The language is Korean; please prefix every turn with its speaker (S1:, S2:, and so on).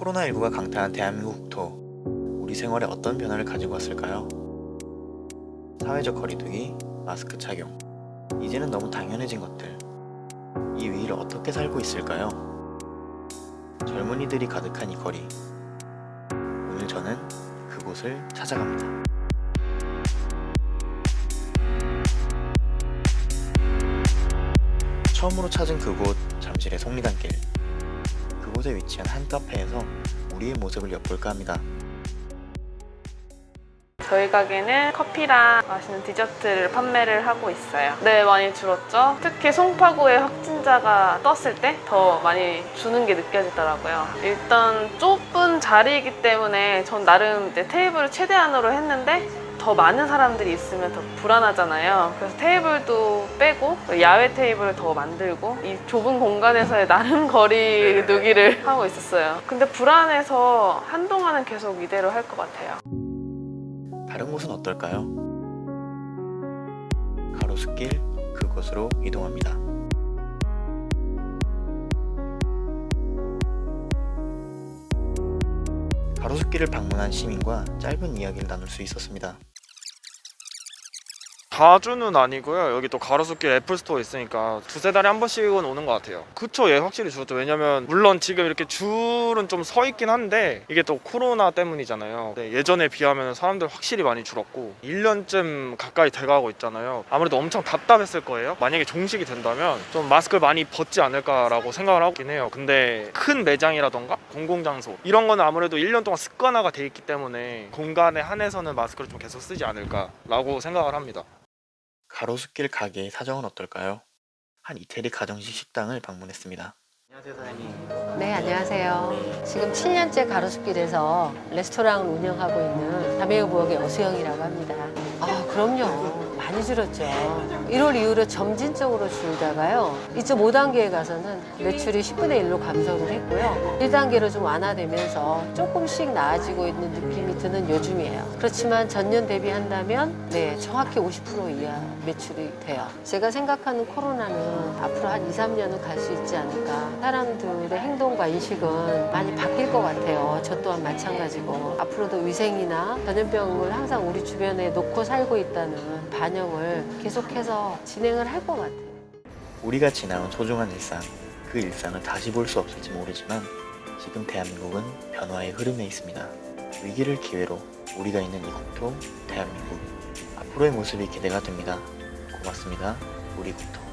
S1: 코로나19가 강타한 대한민국 국토. 우리 생활에 어떤 변화를 가지고 왔을까요? 사회적 거리두기, 마스크 착용. 이제는 너무 당연해진 것들. 이 위를 어떻게 살고 있을까요? 젊은이들이 가득한 이 거리. 오늘 저는 그곳을 찾아갑니다. 처음으로 찾은 그곳 잠실의 속리단길. 그곳에 위치한 한 카페에서 우리의 모습을 엿볼까 합니다.
S2: 저희 가게는 커피랑 맛있는 디저트를 판매를 하고 있어요. 네, 많이 줄었죠. 특히 송파구에 확진자가 떴을 때 더 많이 주는 게 느껴지더라고요. 일단 좁은 자리이기 때문에 전 나름 테이블을 최대한으로 했는데 더 많은 사람들이 있으면 더 불안하잖아요. 그래서 테이블도 빼고 야외 테이블을 더 만들고 이 좁은 공간에서의 나름 거리 두기를 하고 있었어요. 근데 불안해서 한동안은 계속 이대로 할 것 같아요.
S1: 다른 곳은 어떨까요? 가로수길 그곳으로 이동합니다. 가로수길을 방문한 시민과 짧은 이야기를 나눌 수 있었습니다.
S3: 자주는 아니고요. 여기 또 가로수길 애플스토어 있으니까 두세 달에 한 번씩은 오는 것 같아요. 그쵸, 예, 확실히 줄었죠. 왜냐면 물론 지금 이렇게 줄은 좀 서 있긴 한데 이게 또 코로나 때문이잖아요. 네, 예전에 비하면 사람들 확실히 많이 줄었고 1년쯤 가까이 돼가고 있잖아요. 아무래도 엄청 답답했을 거예요. 만약에 종식이 된다면 좀 마스크를 많이 벗지 않을까라고 생각을 하긴 해요. 근데 큰 매장이라던가 공공장소 이런 거는 아무래도 1년 동안 습관화가 돼 있기 때문에 공간에 한해서는 마스크를 좀 계속 쓰지 않을까라고 생각을 합니다.
S1: 가로수길 가게의 사정은 어떨까요? 한 이태리 가정식 식당을 방문했습니다. 안녕하세요 사장님.
S4: 네, 안녕하세요. 지금 7년째 가로수길에서 레스토랑을 운영하고 있는 자매우 부엌의 어수영이라고 합니다. 아, 그럼요. 많이 줄었죠. 1월 이후로 점진적으로 줄다가요. 2.5단계에 가서는 매출이 10분의 1로 감소를 했고요. 1단계로 좀 완화되면서 조금씩 나아지고 있는 느낌이 드는 요즘이에요. 그렇지만 전년 대비한다면 네, 정확히 50% 이하 매출이 돼요. 제가 생각하는 코로나는 앞으로 한 2, 3년은 갈 수 있지 않을까. 사람들의 행동과 인식은 많이 바뀔 것 같아요. 저 또한 마찬가지고. 앞으로도 위생이나 전염병을 항상 우리 주변에 놓고 살고 있다는 반 영을 계속해서 진행을 할 것 같아요.
S1: 우리가 지나온 소중한 일상, 그 일상을 다시 볼 수 없을지 모르지만 지금 대한민국은 변화의 흐름에 있습니다. 위기를 기회로 우리가 있는 이 국토, 대한민국. 앞으로의 모습이 기대가 됩니다. 고맙습니다. 우리 국토.